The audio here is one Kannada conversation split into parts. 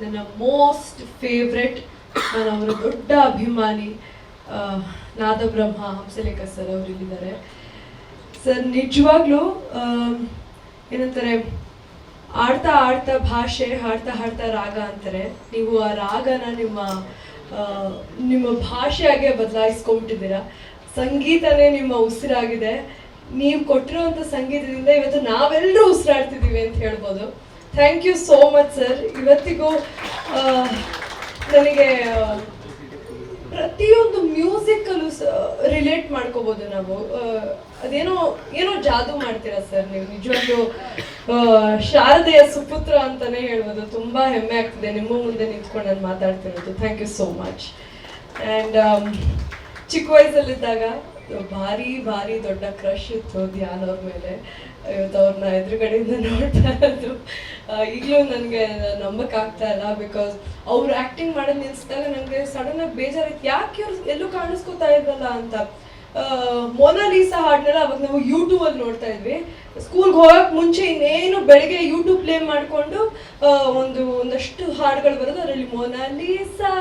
ನನ್ನ ಮೋಸ್ಟ್ ಫೇವ್ರೆಟ್ ನಾನು ಅವರ ದೊಡ್ಡ ಅಭಿಮಾನಿ ನಾದಬ್ರಹ್ಮ ಹಂಸಲೇಖ ಸರ್ ಅವರು ಇಲ್ಲಿದ್ದಾರೆ ಸರ್, ನಿಜವಾಗ್ಲೂ ಏನಂತಾರೆ, ಆಡ್ತಾ ಆಡ್ತಾ ಭಾಷೆ, ಹಾಡ್ತಾ ಹಾಡ್ತಾ ರಾಗ ಅಂತಾರೆ. ನೀವು ಆ ರಾಗನ ನಿಮ್ಮ ನಿಮ್ಮ ಭಾಷೆಯಾಗೆ ಬದಲಾಯಿಸ್ಕೊಂಡ್ಬಿಟ್ಟಿದ್ದೀರಾ ಸಂಗೀತನೇ ನಿಮ್ಮ ಉಸಿರಾಗಿದೆ. ನೀವು ಕೊಟ್ಟಿರುವಂಥ ಸಂಗೀತದಿಂದ ಇವತ್ತು ನಾವೆಲ್ಲರೂ ಉಸಿರಾಡ್ತಿದ್ದೀವಿ ಅಂತ ಹೇಳ್ಬೋದು. Thank you so much sir ಇವತ್ತಿಗೂ ನನಗೆ ಪ್ರತಿಯೊಂದು ಮ್ಯೂಸಿಕಲ್ಲೂ ರಿಲೇಟ್ ಮಾಡ್ಕೋಬಹುದು ನಾವು. ಅದೇನೋ, ಏನೋ ಜಾದೂ ಮಾಡ್ತೀರಾ ಸರ್ ನೀವು ನಿಜವಾಗ್ಲೂ ಶಾರದೆಯ ಸುಪುತ್ರ ಅಂತಾನೆ ಹೇಳ್ಬೋದು. ತುಂಬಾ ಹೆಮ್ಮೆ ಆಗ್ತಿದೆ. ನಿಮ್ಮ ಮುಂದೆ ನಿಂತ್ಕೊಂಡು ನಾನು ಮಾತಾಡ್ತಿರೋದು. Thank you so much and ಚಿಕ್ಕ ವಯಸ್ಸಲ್ಲಿದ್ದಾಗ ಭಾರಿ ಭಾರಿ ದೊಡ್ಡ ಕ್ರಶ್ ಇತ್ತು ಧ್ಯಾನ್ ಅವ್ರ ಮೇಲೆ. ಇವತ್ತು ಅವ್ರನ್ನ ಎದುರುಗಡೆಯಿಂದ ನೋಡ್ತಾ ಇದ್ರು ಈಗಲೂ ನನಗೆ ನಂಬಕ್ಕಾಗ್ತಾ ಇಲ್ಲ ಬಿಕಾಸ್ ಅವ್ರು ಆ್ಯಕ್ಟಿಂಗ್ ಮಾಡೋದು ನಿಲ್ಸಿದಾಗ ನನಗೆ ಸಡನ್ ಆಗಿ ಬೇಜಾರಾಯ್ತು. ಯಾಕೆ ಇವ್ರು ಎಲ್ಲೂ ಕಾಣಿಸ್ಕೊತಾ ಇದ್ರಲ್ಲ ಅಂತ. ಮೊನಾಲಿಸಾ ಹಾಡ್ನೆಲ್ಲ, ಅವಾಗ ನಾವು ಯೂಟ್ಯೂಬ್ ಅಲ್ಲಿ ನೋಡ್ತಾ ಇದ್ವಿ. ಸ್ಕೂಲ್ಗೆ ಹೋಗಕ್ ಮುಂಚೆ ಇನ್ನೇನು ಬೆಳಗ್ಗೆ ಯೂಟ್ಯೂಬ್ ಪ್ಲೇ ಮಾಡಿಕೊಂಡು ಒಂದು, ಒಂದಷ್ಟು ಹಾಡುಗಳು ಬರೋದು, ಅದರಲ್ಲಿ ಮೊನಾಲಿಸಾ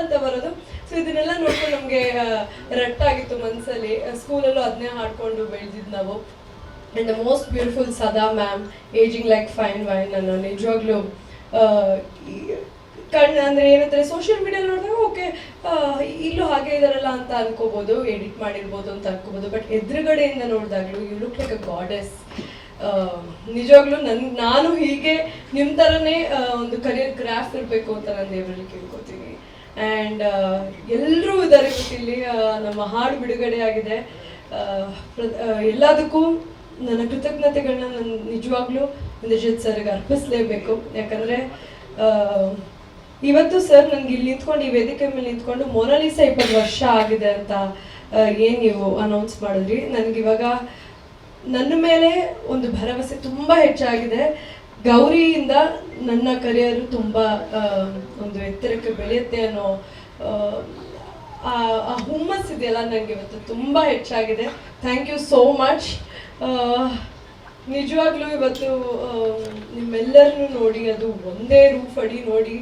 ಅಂತ ಬರೋದು. ಸೊ ಇದನ್ನೆಲ್ಲ ನೋಡ್ಕೊಂಡು ನಮಗೆ ರಟ್ಟಾಗಿತ್ತು ಮನಸ್ಸಲ್ಲಿ ಸ್ಕೂಲಲ್ಲೂ ಅದನ್ನೇ ಹಾಡ್ಕೊಂಡು ಬೆಳೆದಿದ್ದು ನಾವು. ಆ್ಯಂಡ್ ದ ಮೋಸ್ಟ್ ಬ್ಯೂಟಿಫುಲ್ ಸದಾ ma'am ageing like fine wine ಅನ್ನೋ, ನಿಜವಾಗ್ಲೂ ಕಣ್ಣು ಅಂದರೆ ಏನಂತಾರೆ ಸೋಷಿಯಲ್ ಮೀಡಿಯಾ ನೋಡಿದಾಗ, ಓಕೆ ಇಲ್ಲೂ ಹಾಗೆ ಇದಾರಲ್ಲ ಅಂತ ಅನ್ಕೋಬೋದು ಎಡಿಟ್ ಮಾಡಿರ್ಬೋದು ಅಂತ ಅನ್ಕೋಬೋದು. ಬಟ್ ಎದುರುಗಡೆಯಿಂದ ನೋಡಿದಾಗಲೂ you look like a goddess ನಿಜವಾಗ್ಲೂ ನನ್, ನಾನು ಹೀಗೆ ನಿಮ್ಮ ಥರನೇ ಒಂದು ಕರಿಯರ್ ಗ್ರಾಫ್ ಇರಬೇಕು ಅಂತ ನಾನು ದೇವರಲ್ಲಿ ಕೇಳ್ಕೊತೀನಿ. ಆ್ಯಂಡ್ ಎಲ್ಲರೂ ಇದ್ದಾರೆ ಇಲ್ಲಿ ನಮ್ಮ ಹಾಡು ಬಿಡುಗಡೆ ಆಗಿದೆ. ಎಲ್ಲದಕ್ಕೂ ನನ್ನ ಕೃತಜ್ಞತೆಗಳನ್ನ ನಾನು ನಿಜವಾಗ್ಲೂ ನಿಜಿತ್ ಸರ್ಗೆ ಅರ್ಪಿಸ್ಲೇಬೇಕು. ಯಾಕಂದರೆ ಇವತ್ತು ಸರ್ ನನಗೆ ಇಲ್ಲಿ ನಿಂತ್ಕೊಂಡು, ಈ ವೇದಿಕೆ ಮೇಲೆ ನಿಂತ್ಕೊಂಡು ಮೊನಾಲಿಸ ಇಪ್ಪತ್ತು ವರ್ಷ ಆಗಿದೆ ಅಂತ ಏನು ನೀವು ಅನೌನ್ಸ್ ಮಾಡಿದ್ರಿ. ನನಗಿವಾಗ ನನ್ನ ಮೇಲೆ ಒಂದು ಭರವಸೆ ತುಂಬ ಹೆಚ್ಚಾಗಿದೆ. ಗೌರಿಯಿಂದ ನನ್ನ ಕರಿಯರು ತುಂಬ ಒಂದು ಎತ್ತರಕ್ಕೆ ಬೆಳೆಯುತ್ತೆ ಅನ್ನೋ ಆ, ಹುಮ್ಮಸ್ ಇದೆಯಲ್ಲ ನನಗೆ ಇವತ್ತು ತುಂಬ ಹೆಚ್ಚಾಗಿದೆ. ಥ್ಯಾಂಕ್ ಯು ಸೋ ಮಚ್ ನಿಜವಾಗ್ಲೂ ಇವತ್ತು ನಿಮ್ಮೆಲ್ಲರನ್ನು ನೋಡಿ ಅದು ಒಂದೇ ರೂಫ್ ಅಡಿ ನೋಡಿ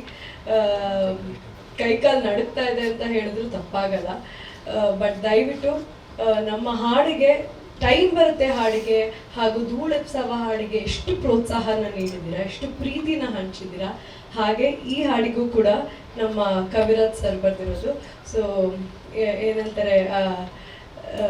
ಕೈಕಾಲು ನಡುಗ್ತಾ ಇದೆ ಅಂತ ಹೇಳಿದ್ರು ತಪ್ಪಾಗಲ್ಲ. ಬಟ್ ದಯವಿಟ್ಟು ನಮ್ಮ ಹಾಡಿಗೆ ಟೈಮ್ ಬರುತ್ತೆ ಹಾಡಿಗೆ ಹಾಗೂ ಧೂಳೆಪ್ಸವ ಹಾಡಿಗೆ ಎಷ್ಟು ಪ್ರೋತ್ಸಾಹನ ನೀಡಿದ್ದೀರಾ ಎಷ್ಟು ಪ್ರೀತಿನ ಹಂಚಿದ್ದೀರಾ ಹಾಗೆ ಈ ಹಾಡಿಗೂ ಕೂಡ ನಮ್ಮ ಕವಿರಾಜ್ ಸರ್ ಬರ್ದಿರೋದು. ಸೊ ಏನಂತಾರೆ ಆ,